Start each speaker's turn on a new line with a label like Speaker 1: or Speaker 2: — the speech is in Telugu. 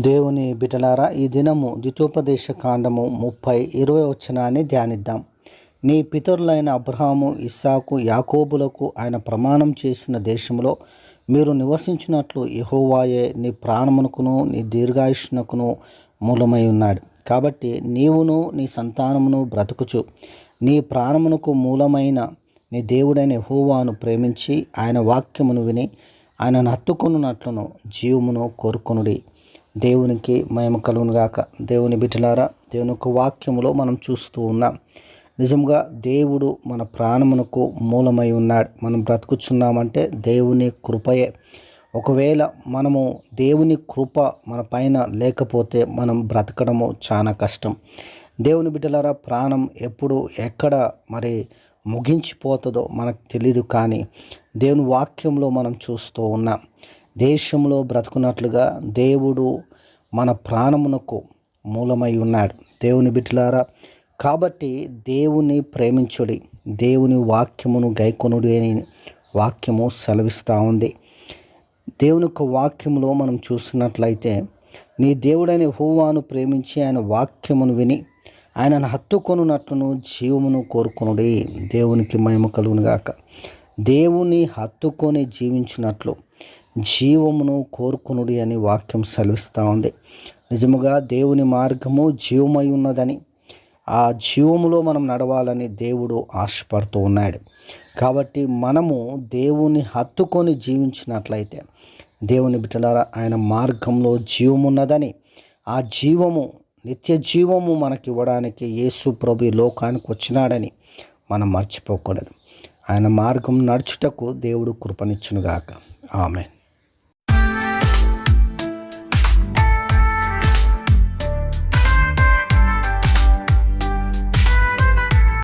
Speaker 1: దేవుని బిటలారా ఈ దినము ద్వితోపదేశ కాండము ముప్పై ఇరవై వచ్చినాన్ని ధ్యానిద్దాం. నీ పితరులైన అబ్రహాము ఇస్సాకు యాకోబులకు ఆయన ప్రమాణం చేసిన దేశంలో మీరు నివసించినట్లు యెహోవాయే నీ ప్రాణమునకును నీ దీర్ఘాయుష్నకును మూలమై ఉన్నాడు. కాబట్టి నీవును నీ సంతానమును బ్రతుకుచు. నీ ప్రాణమునకు మూలమైన నీ దేవుడైన యెహోవాను ప్రేమించి ఆయన వాక్యమును విని ఆయనను హత్తుకొనున్నట్లును జీవమును కోరుకొనుడి. దేవునికి మహిమ కలుగునుగాక దేవుని బిడ్డలారా దేవుని యొక్క వాక్యములో మనం చూస్తూ ఉన్నాం. నిజంగా దేవుడు మన ప్రాణమునకు మూలమై ఉన్నాడు. మనం బ్రతుకుచున్నామంటే దేవుని కృపయే. ఒకవేళ మనము దేవుని కృప మన పైన లేకపోతే మనం బ్రతకడము చాలా కష్టం. దేవుని బిడ్డలారా ప్రాణం ఎప్పుడు ఎక్కడ మరి ముగించిపోతుందో మనకు తెలియదు కానీ దేవుని వాక్యంలో మనం చూస్తూ ఉన్నాం. దేశంలో బ్రతుకున్నట్లుగా దేవుడు మన ప్రాణమునకు మూలమై ఉన్నాడు. దేవుని బిడ్డలారా కాబట్టి దేవుని ప్రేమించుడి దేవుని వాక్యమును గైకొనుడి అని వాక్యము సెలవిస్తూ ఉంది. దేవుని యొక్క వాక్యములో మనం చూసినట్లయితే నీ దేవుడైన హోవాను ప్రేమించి ఆయన వాక్యమును విని ఆయనను హత్తుకొనున్నట్లును జీవమును కోరుకొనుడి. దేవునికి మహిమ కలుగునుగాక. దేవుని హత్తుకొని జీవించినట్లు జీవమును కోరుకునుడి అని వాక్యం సెలవిస్తూ ఉంది. నిజముగా దేవుని మార్గము జీవమై ఉన్నదని ఆ జీవములో మనం నడవాలని దేవుడు ఆశపడుతూ ఉన్నాడు. కాబట్టి మనము దేవుని హత్తుకొని జీవించినట్లయితే దేవుని బిడ్డలారా ఆయన మార్గంలో జీవమున్నదని ఆ జీవము నిత్య జీవము మనకి ఇవ్వడానికి యేసు ప్రభు లోకానికి వచ్చినాడని మనం మర్చిపోకూడదు. ఆయన మార్గం నడుచుటకు దేవుడు కృపనిచ్చునుగాక. ఆమెన్.